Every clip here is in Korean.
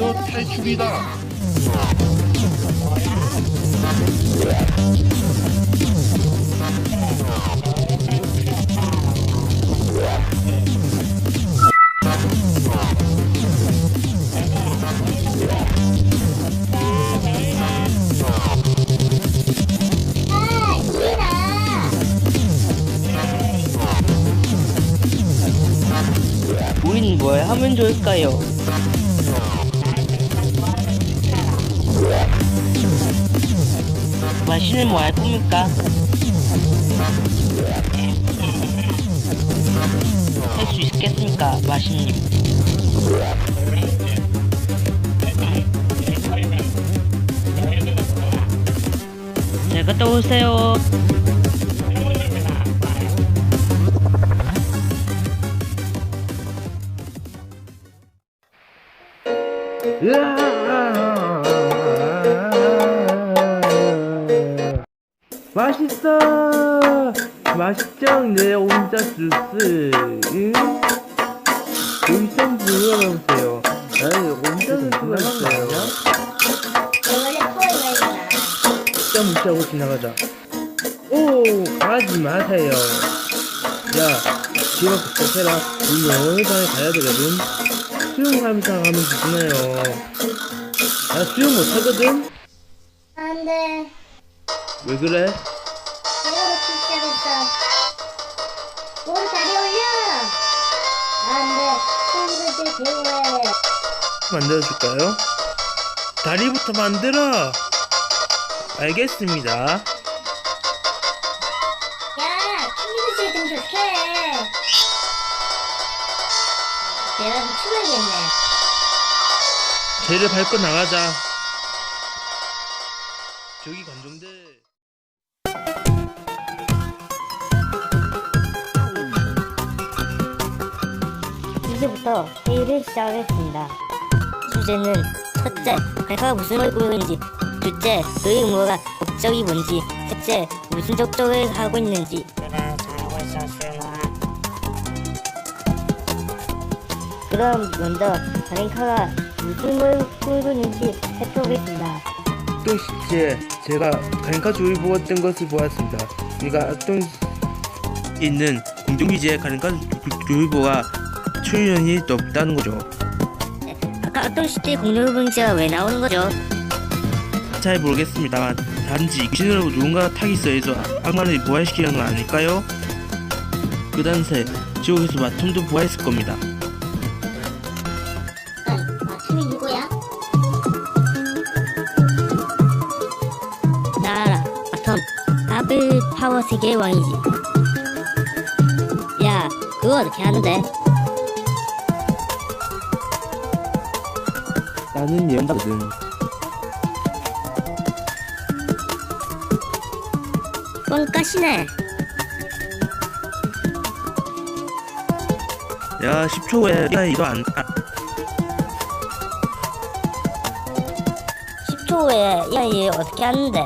너 탈출이다. 아, 싫어. 우린 뭘 하면 좋을까요? 마시는 뭐할 겁니까? 할 수 있겠습니까, 마시님? 잘 갔다 오세요. 맛있어. 맛있죠? 내 혼자 주스. 응? 여기 좀 불러보세요. 아니 혼자 주스가 있어요 원래 포이가 좀 무시하고 지나가자. 오 가지 마세요. 야 집에 부탁해라 우리 영어회사에 가야 되거든. 수영하면서 가면 되잖아요. 나 수영 못하거든? 안 돼. 왜 그래? 만들어줄까요? 다리부터 만들어! 알겠습니다. 야, 친구들 좀 좋게. 내가 좀 추워야겠네. 쟤를 밟고 나가자. 저기 관종들. 이제부터 회의를 시작하겠습니다. 주제는 첫째, 발카가 무슨 있는지 둘째, 그의 의무가 목적이 뭔지 셋째, 무슨 적적을 하고 있는지 그럼 먼저 가랭카가 무슨 있는지 살펴보겠습니다. 악동시체 제가 가랭카 조이보가 뜬 것을 보았습니다. 그러니까 악동 있는 공중기지에 가랭카 조이보가 출연이 없다는 거죠. 아까 어떤 시대 공룡분지가 왜 나오는 거죠? 잘 모르겠습니다만 단지 귀신으로 누군가 타깃서에서 악마를 부활시키는 건 아닐까요? 그 단세 지옥에서 마톰도 부활했을 겁니다. 누구야? 더블 파워 세계의 왕이지 야 그거 어떻게 하는데 나는 예언자거든. 뻥까시네. 야 10초 후에 야 이거 안 아, 10초 후에 이 아이 어떻게 하는데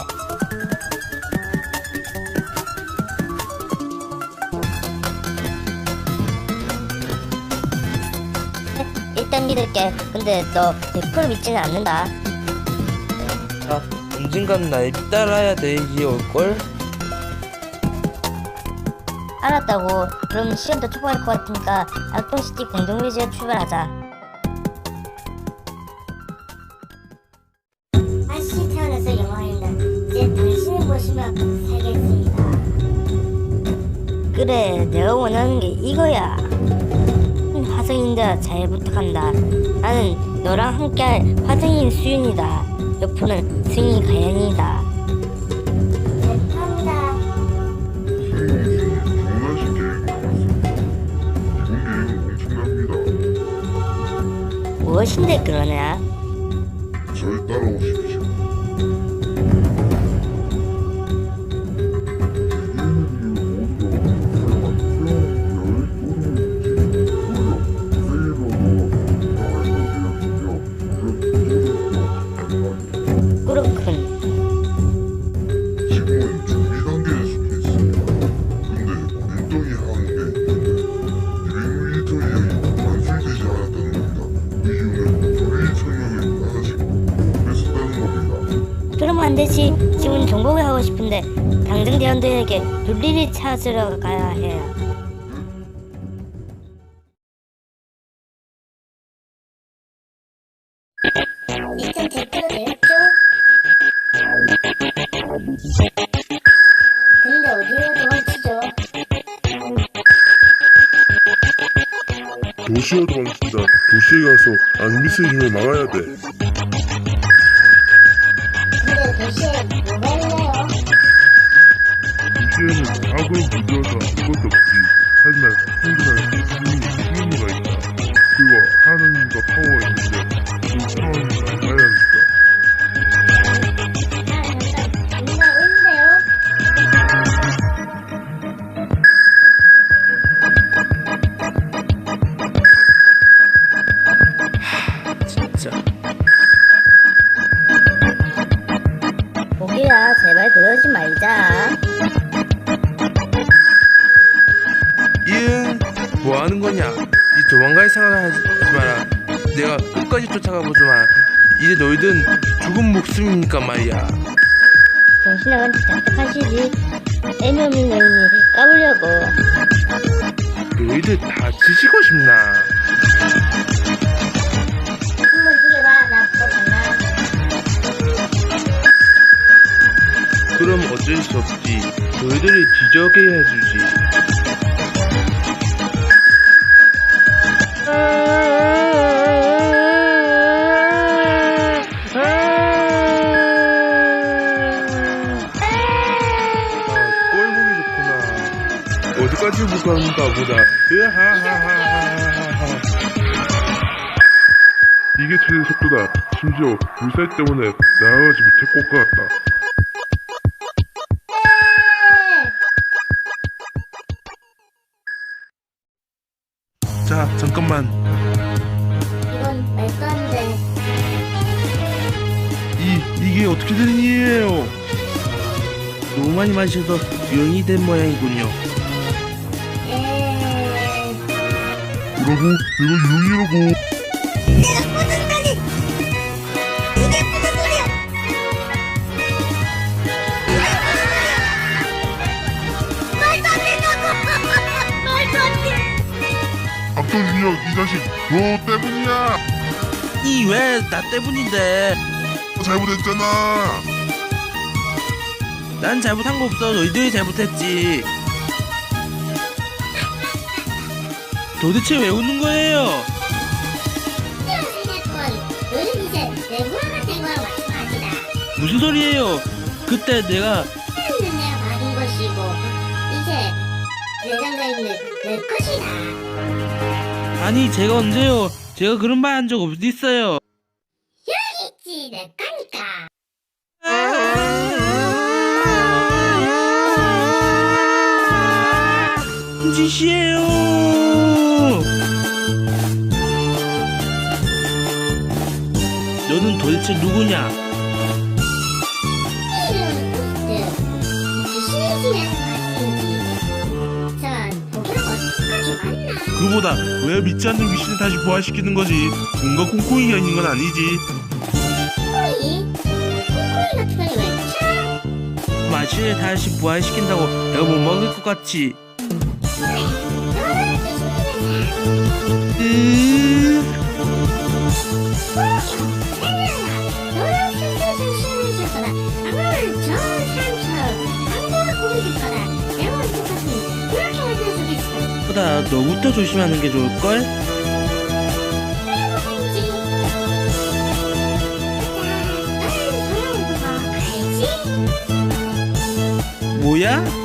일단 믿을게 근데 너 100% 믿지는 않는다 야 언젠가는 날 따라야 되지 올걸? 알았다고 그럼 시간도 초과할 것 같으니까 악동시티 공동묘지에 출발하자 다시 태어나서 영화입니다. 이제 당신을 모시며 살겠습니다. 그래 내가 원하는 게 이거야 화성인들 잘 부탁한다 나는 너랑 함께할 화성인 수윤이다 옆으로는 승희 가연이다. 무엇인데 그러냐 절 따라오십시오. 안 되지. 지금 정복을 하고 싶은데 당장 대원들에게 둘리를 찾으러 가야 해요. 이쯤 댓글로 내렸죠? 근데 어디로 도망치죠? 도시로 도망친다. 도시에 가서 앙미스의 힘을 막아야 돼. 악을 물들어서 아무것도 없지. 하지만 힘이 힘이가 있다. 그리고 하나님과 파워가 있는데 그 파워는 알아야 한다. 아 잠깐 누가 오는데요? 진짜. 보기야 제발 그러지 말자. 뭐 하는 거냐? 이 도망갈 생각을 하지 마라. 내가 끝까지 쫓아가 보지만 이제 너희들은 죽은 목숨이니까 말이야. 정신 나간 짓 작작하시지. 애미 없는 여인이 까불려고. 너희들 다 지시고 싶나? 한번 죽여봐 나또 만나 그럼 어쩔 수 없지. 너희들을 지저게 해주지. 보다. 이게 최대 속도다. 심지어 물살 때문에 나아가지 못할 것 같다. 자, 잠깐만. 이건 말도 안 돼 이, 이게 어떻게 된 일이에요? 너무 많이 마셔서 유형이 된 모양이군요. 뭐라고? 내가 유형이라고. 악동이야 이 자식 너 때문이야 이 왜 나 때문인데? 잘못했잖아 난 잘못한 거 없어. 너희들이 잘못했지. 도대체 왜 웃는 거예요? 무슨 소리예요? 그때 내가 아니 제가 언제요? 제가 그런 말 한적내 거니까 짓이에요. 어떡하지 맞나 그보다 왜 믿지 않는 귀신을 다시 부활시키는 거지? 뭔가 콩콩이가 있는 건 아니지. 콩콩이? 콩콩이 같은 거니 왜 참? 마신을 다시 부활시킨다고 내가 못 먹을 것 같지? 으... 거다 저 거다 그렇게 보다 너부터 조심하는 게 좋을걸? 뭐야?